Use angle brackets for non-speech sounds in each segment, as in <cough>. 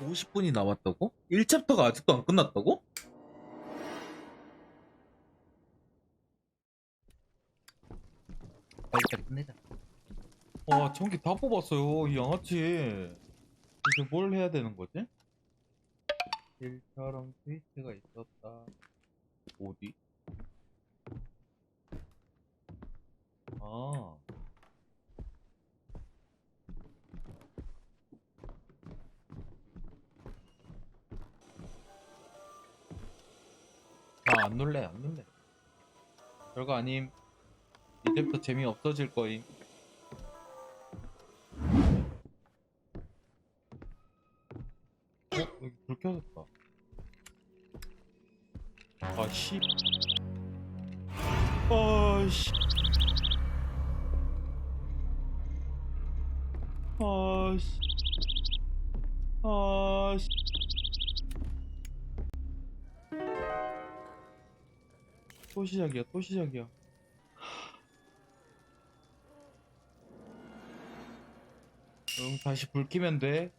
오십 분이 남았다고? 1챕터가 아직도 안 끝났다고? 빨리빨리 끝내자. 와 전기 다 뽑았어요 이 양아치 이제 뭘 해야 되는 거지? 일처럼 스위치가 있었다 어디? 아 아, 안 놀래, 안 놀래. 별거 아님. 이제부터 재미 없어질 거임. 어? 여기 불 켜졌다. 아, 씨. 아, 씨. 아, 씨. 아, 씨. 또 시작이야, 또 시작이야. 응, 다시 불 켜면 돼.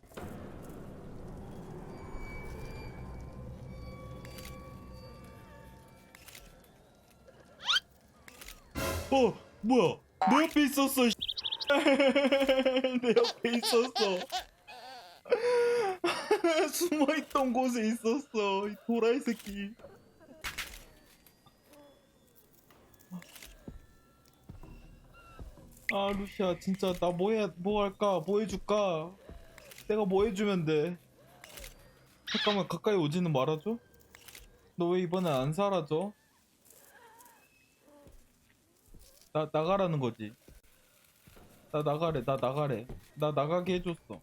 어, 뭐야? 내 옆에 있었어. 씨. <laughs> 내 옆에 있었어. <laughs> 숨어있던 곳에 있었어. 이 도라이 새끼. 아 루시아 진짜 나 뭐해 뭐 할까 뭐 해줄까 내가 뭐 해주면 돼 잠깐만 가까이 오지는 말아줘 너 왜 이번엔 안 사라져 나 나가라는 거지 나 나가래 나 나가래. 나 나가게 해줬어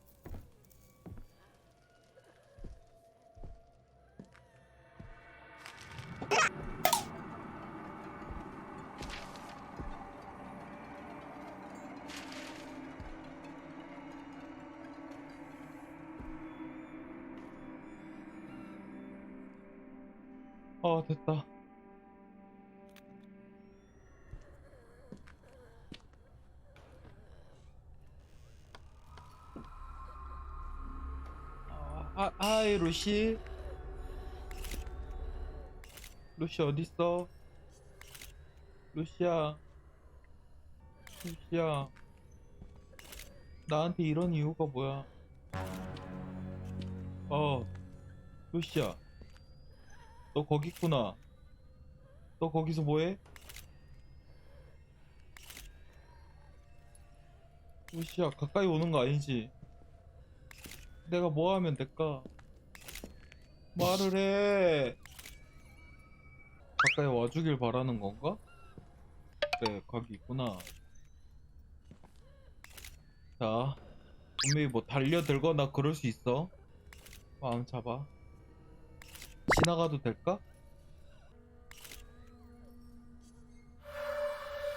아, 아, 하이 루시 루시 어딨어 루시야 루시야 나한테 이런 이유가 뭐야 어 루시야 너 거기 있구나. 너 거기서 뭐해? 우시야 가까이 오는 거 아니지? 내가 뭐 하면 될까? 말을 해. 가까이 와주길 바라는 건가? 그래 거기 있구나. 자, 분명히 뭐 달려들거나 그럴 수 있어. 마음 잡아. 지나가도 될까?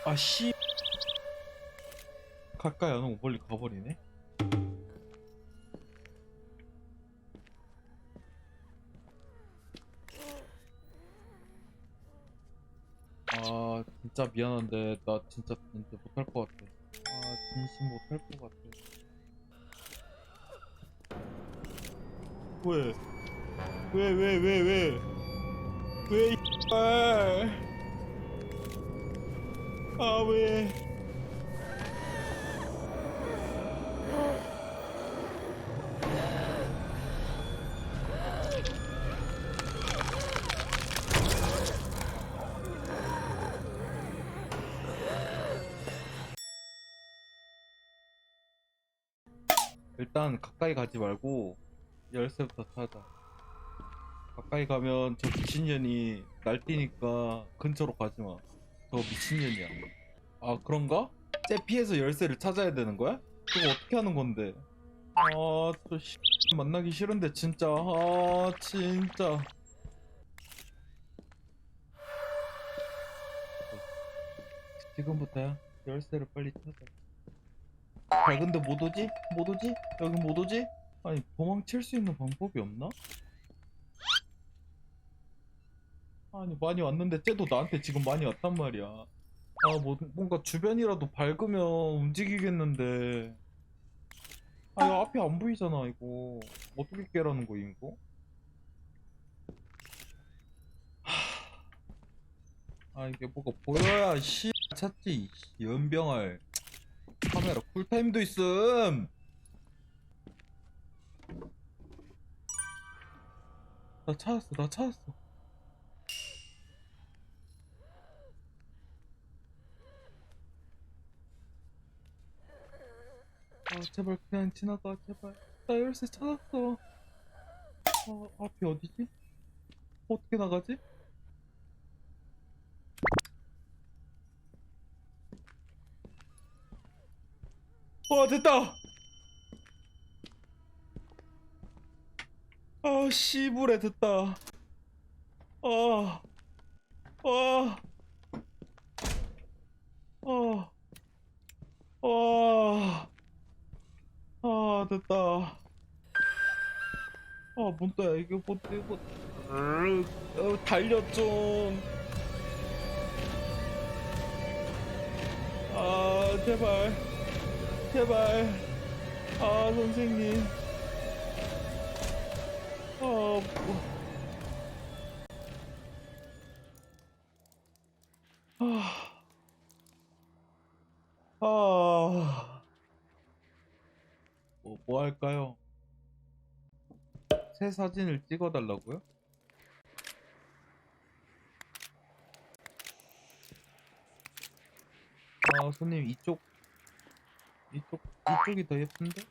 아, 씨. 가까이 안 오고 멀리 가버리네? 진짜 미안한데, 나 진짜, 진짜 못할 것 같아. 아, 진심 못할 것 같아. 왜? 왜, 왜, 왜, 왜? 왜, 이발? 아, 왜? 일단 가까이 가지 말고 열쇠부터 찾아. 가까이 가면 저 미친년이 날뛰니까 근처로 가지 마. 저 미친년이야. 아 그런가? 쟤 피해서 열쇠를 찾아야 되는 거야? 그거 어떻게 하는 건데? 아저 씨 만나기 싫은데 진짜 아 진짜. 지금부터야 열쇠를 빨리 찾아. 아 근데 못 오지? 못 오지? 여기 못 오지? 아니 도망칠 수 있는 방법이 없나? 아니 많이 왔는데 쟤도 나한테 지금 많이 왔단 말이야 아, 뭐, 뭔가 주변이라도 밝으면 움직이겠는데. 아, 이거 앞이 안 보이잖아, 이거. 어떻게 깨라는 거야, 이거? 하... 아, 이게 뭐가 보여야, 씨, 찾지, 연병알. 카메라 쿨타임도 있음! 나 찾았어, 나 찾았어. 아 제발 그냥 지나가 제발 나 열쇠 찾았어 어 앞이 어디지? 어떻게 나가지? 와 됐다 아 씨부레 됐다 아 아, 아, 아, 아, 됐다. 아, 뭔데, 이게 뭔데, 이거. 어, 달려 좀. 아, 제발. 제발. 아, 선생님. 아, 뭐. 아. 아. 뭐, 뭐 할까요? 새 사진을 찍어달라고요? 아, 손님, 이쪽, 이쪽, 이쪽이 더 예쁜데?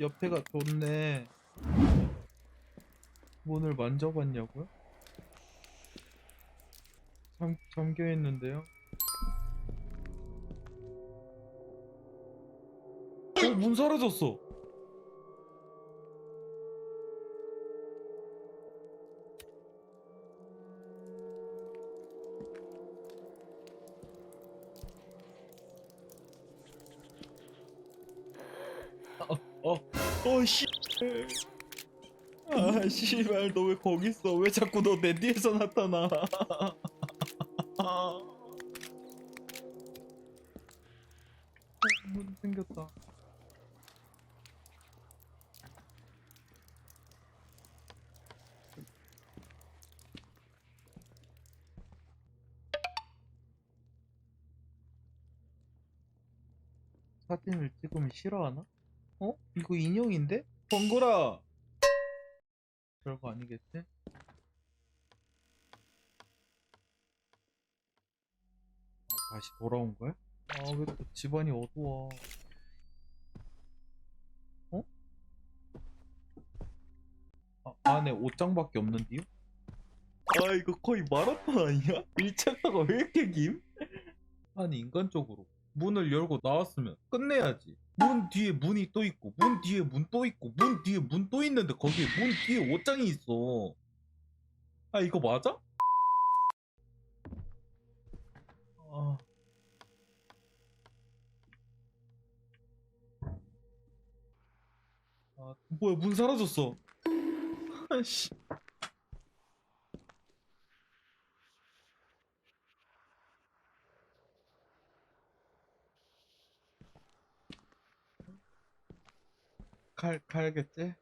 옆에가 좋네. 문을 만져봤냐고요? 잠, 잠겨 있는데요? 어, 문 사라졌어. 어, 어, 씨. 아, 씨발, 너 왜 거기 있어? 왜 자꾸 너 내 뒤에서 나타나? 어, 문 생겼다. 사진을 찍으면 싫어하나? 어? 이거 인형인데? 번거라! 별거 아니겠지? 아, 다시 돌아온 거야? 아, 왜또 집안이 어두워. 어? 아, 안에 옷장밖에 없는데요? 아, 이거 거의 마라톤 아니야? <laughs> 1챕터가 왜 이렇게 김? <laughs> 아니, 인간적으로. 문을 열고 나왔으면 끝내야지. 문 뒤에 문이 또 있고, 문 뒤에 문 또 있고, 문 뒤에 문 또 있는데 거기에 문 뒤에 옷장이 있어. 아, 이거 맞아? 아. 아, 뭐야, 문 사라졌어. 아씨. 갈, 가야겠지?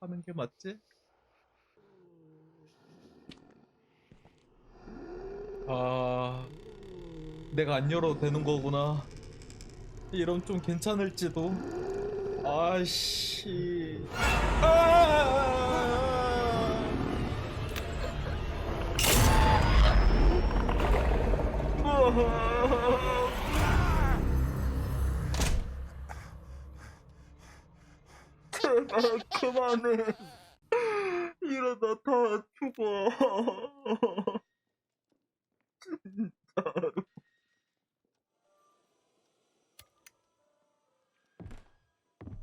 가는 게 맞지? 아, 내가 안 열어도 되는 거구나. 이러면 좀 괜찮을지도. 아씨. 아! 제발 그만해. 이러다 다 죽어. 진짜로.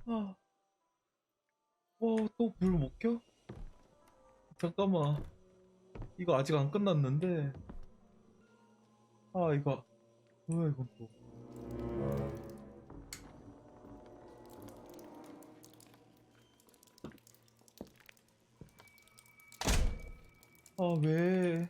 아. 와, 또 불 못 켜? 잠깐만. 이거 아직 안 끝났는데. 아, 이거. 뭐야, 이건 또. 아 왜?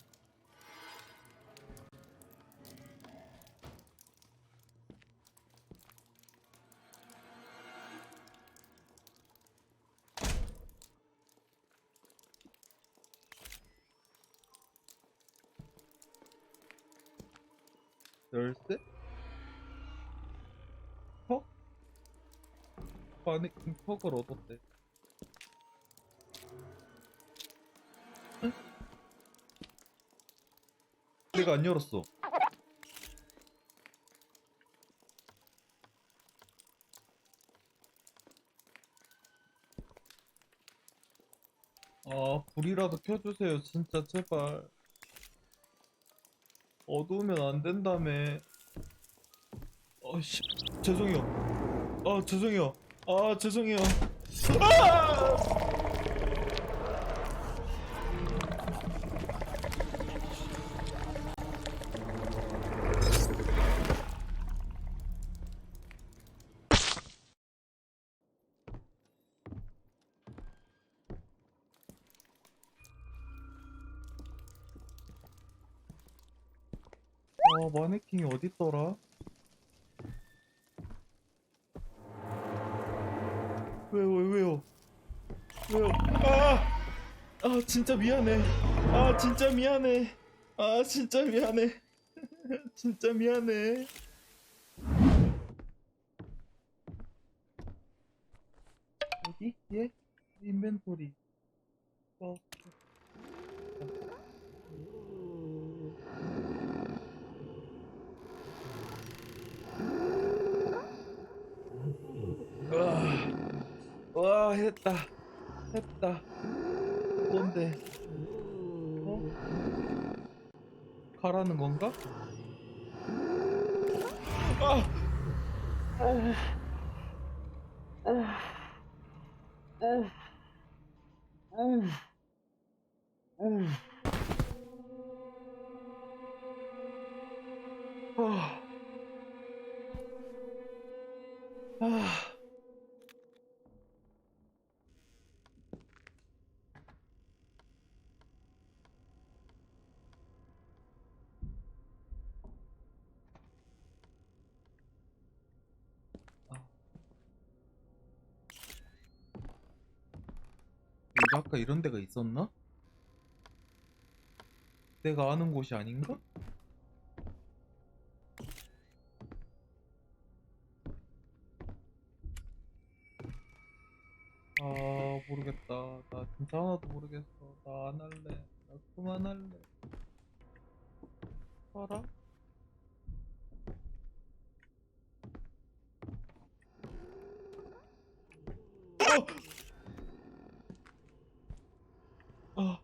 열쇠? 어? 아니 김퍽을 얻었대. 내가 안 열었어. 아, 불이라도 켜주세요. 진짜, 제발. 어두우면 안 된다며. 어, 씨. 죄송해요. 아, 죄송해요. 아, 죄송해요. 아! 아, 마네킹이 어딨더라? 왜요, 왜요? 왜요? 아! 아, 진짜 미안해. 아, 진짜 미안해. 아, 진짜 미안해. <laughs> 진짜 미안해. 어디? 예? 인벤토리. 어. 와, 와 했다 했다 뭔데 어? 가라는 건가? 아! 어. 어. 어. 어. 아. 아까 이런 데가 있었나? 내가 아는 곳이 아닌가? 아 모르겠다 나 진짜 하나도 모르겠어 나 안 할래 나 그만할래 알아? 어! 아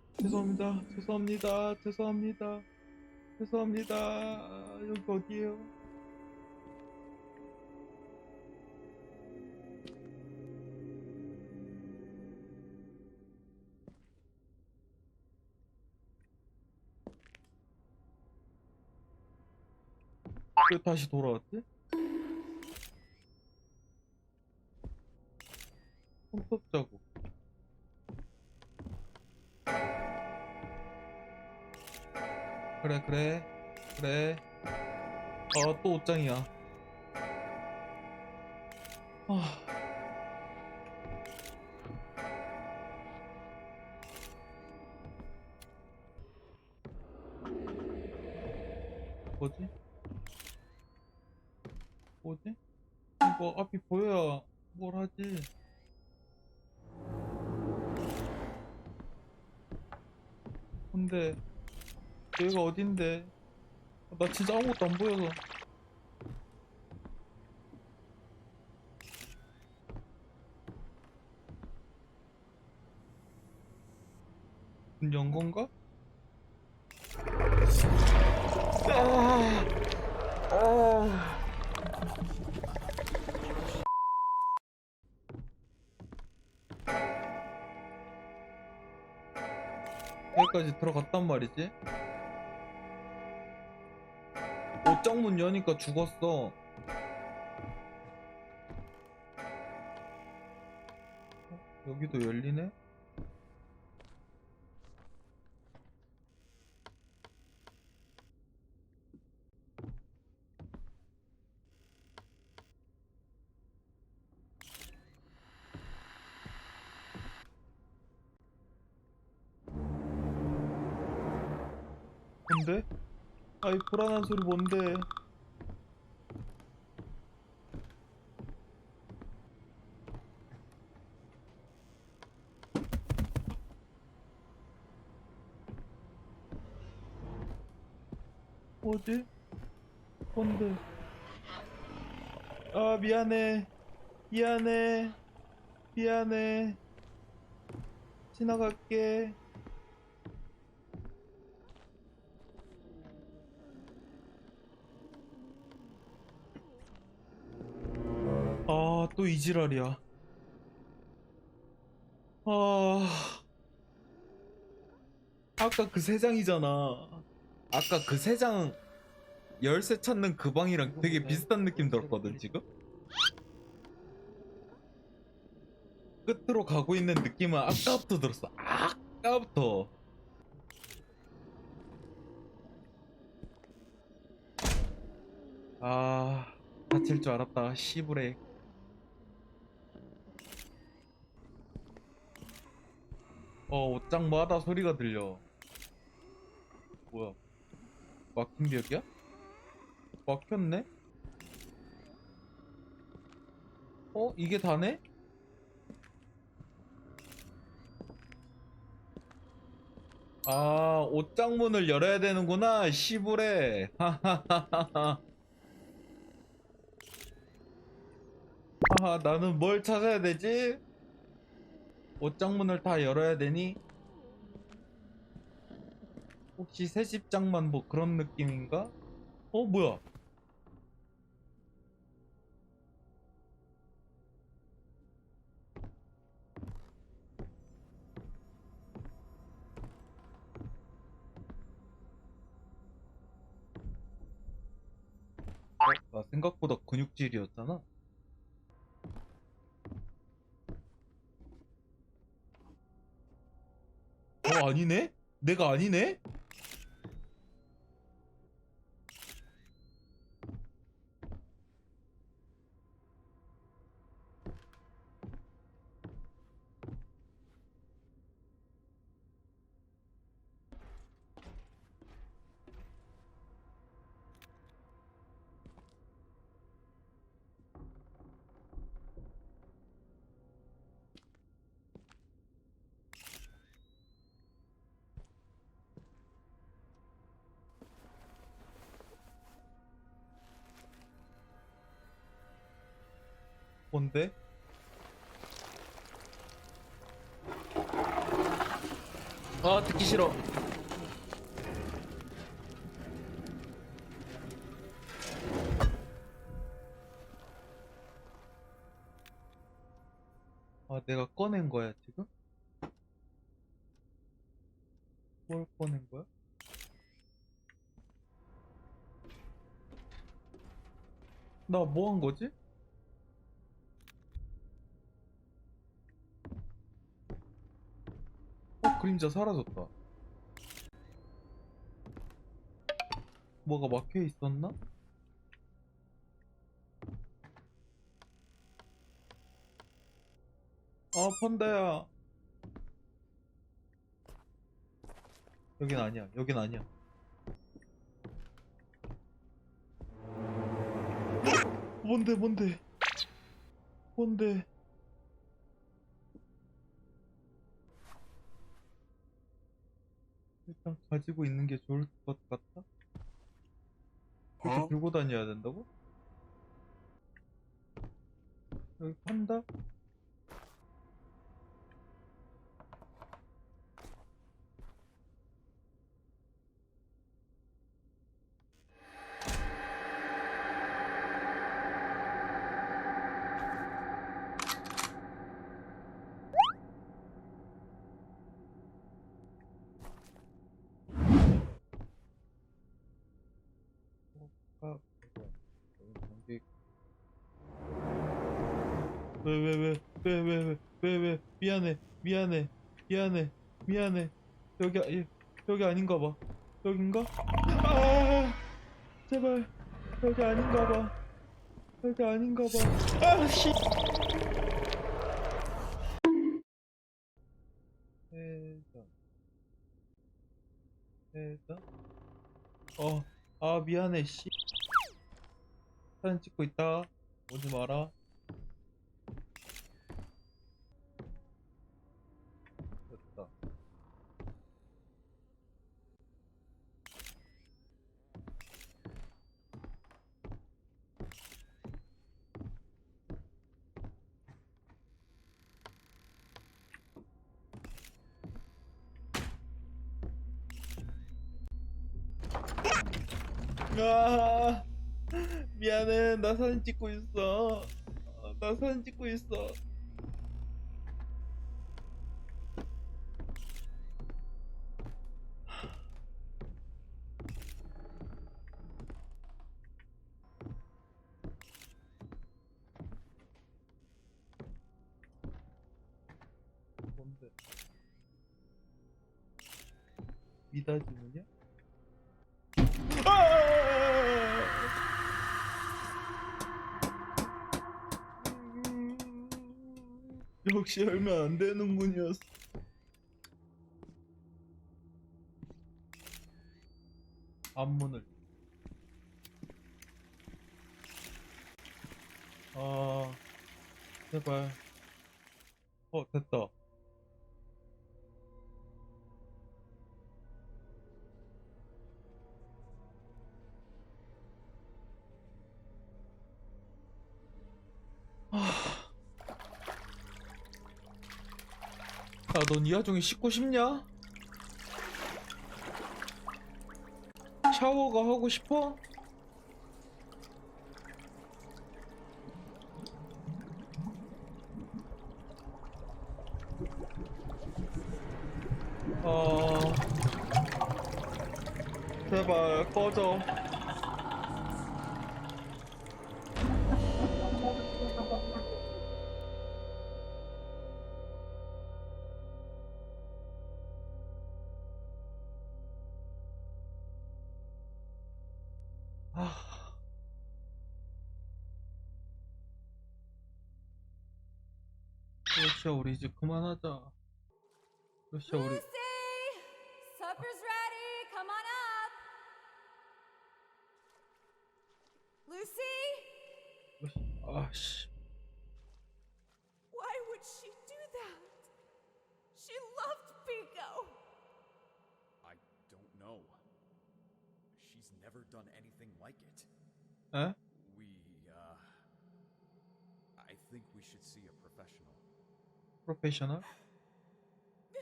죄송합니다 죄송합니다 죄송합니다 여기 어디에요? 왜 다시 돌아왔지? 손톱 자국 그래 그래. 그래. 아 또 옷장이야. 아. 뭐지? 뭐지? 이거 앞이 보여야 뭘 하지? 근데 여기가 어딘데 나 진짜 아무것도 안 보여서 문연 건가? 아, 아. 여기까지 들어갔단 말이지 옷장문 여니까 죽었어 어? 여기도 열리네? 뭔데? 아이 불안한 소리 뭔데? 뭐지? 뭔데? 아 미안해. 미안해. 미안해. 지나갈게. 아 또 이지랄이야. 아. 아까 그 세 장이잖아 아까 그 세 장 열쇠 찾는 그 방이랑 되게 비슷한 느낌 들었거든 지금? 끝으로 가고 있는 느낌은 아까부터 들었어. 아까부터. 아 다칠 줄 알았다 씨부레. 어 옷장 마다 소리가 들려. 뭐야 막힌 벽이야? 막혔네? 어? 이게 다네? 아 옷장문을 열어야 되는구나 시부레 하하하하하 아 <laughs> 나는 뭘 찾아야 되지? 옷장문을 다 열어야 되니? 혹시 새집장만 뭐 그런 느낌인가? 어 뭐야? 어? 나 생각보다 근육질이었잖아. 어 아니네? 내가 아니네? 뭔데? 아 듣기 싫어. 아 내가 꺼낸 거야 지금? 뭘 꺼낸 거야? 나 뭐 한 거지? 어, 그림자 사라졌다. 뭐가 막혀 있었나? 아, 판다야. 여긴 아니야. 여긴 아니야. 뭔데, 뭔데? 뭔데? 일단 가지고 있는 게 좋을 것 같다? 이렇게 어? 들고 다녀야 된다고? 여기 판다? 왜 왜 왜 왜 왜 왜 왜 미안해 미안해 미안해 미안해. 여기 아- 여기 아닌가 봐. 여긴가? 아 제발. 여기 아닌가 봐. 여기 아닌가 봐. 아씨. 해당 해당 어아 미안해 씨. 사진 찍고 있다. 오지 마라. 아 미안해. 나 사진 찍고 있어. 어, 나 사진 찍고 있어 역시 열면 안 되는 문이었어. 앞문을. 아, 제발. 어, 됐다. 넌 이 와중에 씻고 싶냐? 샤워가 하고 싶어? 어... 제발 꺼져. 이제 그만하자. 러시아 우리 Lucy! Supper's ready. Come on up. Lucy? 러시... 아씨. Why would she do that? She loved Pico. I don't know. She's never done anything like it. 에? We, uh. I think we should see a professional. professional. You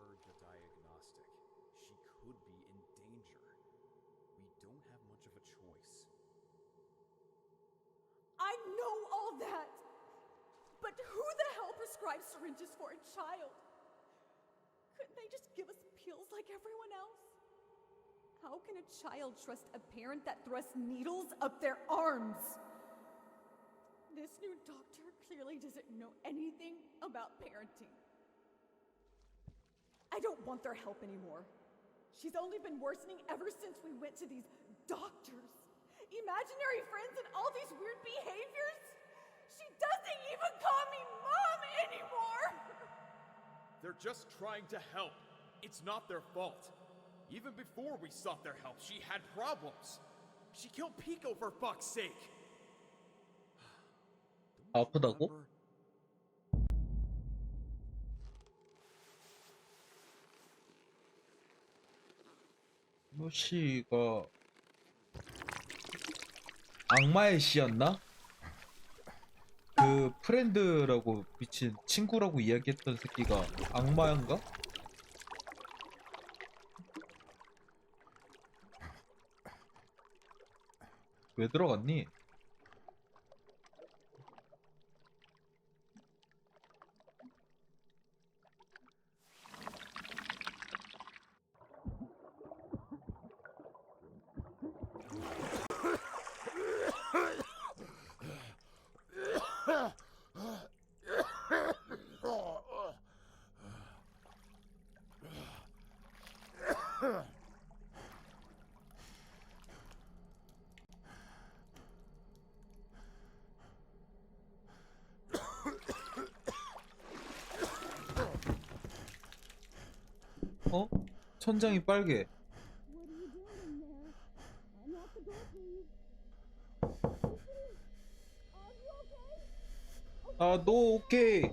heard the diagnostic. She could be in danger. We don't have much of a choice. I know all that. But who the hell prescribes syringes for a child? Couldn't they just give us pills like everyone else? How can a child trust a parent that thrusts needles up their arms? This new doctor clearly doesn't know anything about parenting. I don't want their help anymore. She's only been worsening ever since we went to these doctors. Imaginary friends and all these weird behaviors? She doesn't even call me mom anymore! They're just trying to help. It's not their fault. Even before we sought their help, she had problems. She killed Pico for fuck's sake. 아프다고? 루시가 악마의 씨였나? 그 프렌드라고 미친 친구라고 이야기했던 새끼가 악마인가? 왜 들어갔니? 어? 천장이 빨개. 아, 너 오케이.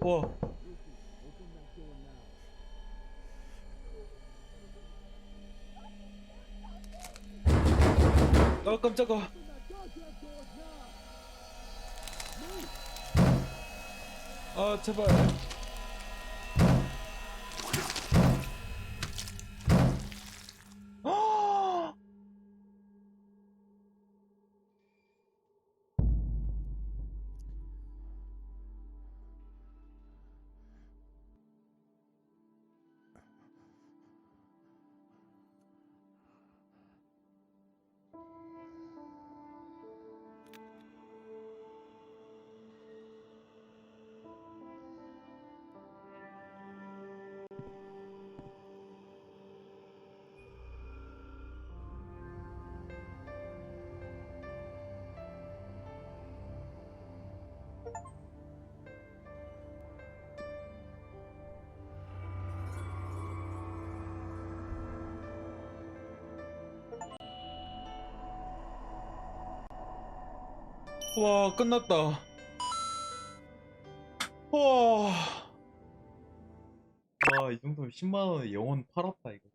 와. 아, 깜짝아. 어, 제발. 와 끝났다 와. 와, 이 정도면 10만원에 영혼 팔았다, 이거